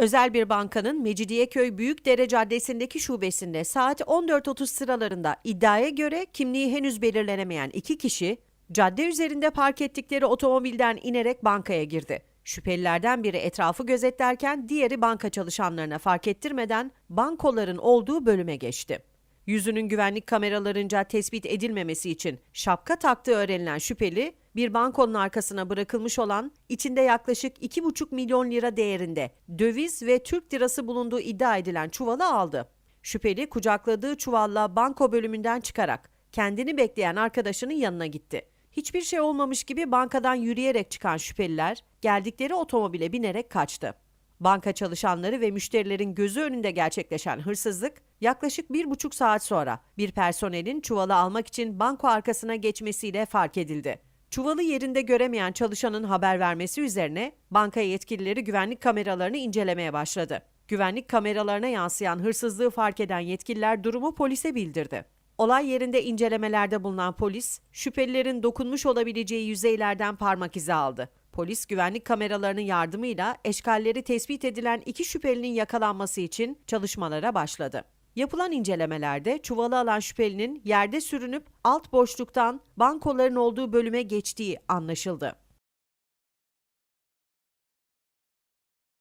Özel bir bankanın Mecidiyeköy Büyükdere Caddesi'ndeki şubesinde saat 14.30 sıralarında iddiaya göre kimliği henüz belirlenemeyen iki kişi cadde üzerinde park ettikleri otomobilden inerek bankaya girdi. Şüphelilerden biri etrafı gözetlerken diğeri banka çalışanlarına fark ettirmeden bankoların olduğu bölüme geçti. Yüzünün güvenlik kameralarınca tespit edilmemesi için şapka taktığı öğrenilen şüpheli, bir bankonun arkasına bırakılmış olan içinde yaklaşık 2,5 milyon lira değerinde döviz ve Türk lirası bulunduğu iddia edilen çuvalı aldı. Şüpheli kucakladığı çuvalla banko bölümünden çıkarak kendini bekleyen arkadaşının yanına gitti. Hiçbir şey olmamış gibi bankadan yürüyerek çıkan şüpheliler geldikleri otomobile binerek kaçtı. Banka çalışanları ve müşterilerin gözü önünde gerçekleşen hırsızlık yaklaşık bir buçuk saat sonra bir personelin çuvalı almak için banko arkasına geçmesiyle fark edildi. Çuvalı yerinde göremeyen çalışanın haber vermesi üzerine banka yetkilileri güvenlik kameralarını incelemeye başladı. Güvenlik kameralarına yansıyan hırsızlığı fark eden yetkililer durumu polise bildirdi. Olay yerinde incelemelerde bulunan polis, şüphelilerin dokunmuş olabileceği yüzeylerden parmak izi aldı. Polis güvenlik kameralarının yardımıyla eşkalleri tespit edilen iki şüphelinin yakalanması için çalışmalara başladı. Yapılan incelemelerde çuvalı alan şüphelinin yerde sürünüp alt boşluktan bankoların olduğu bölüme geçtiği anlaşıldı.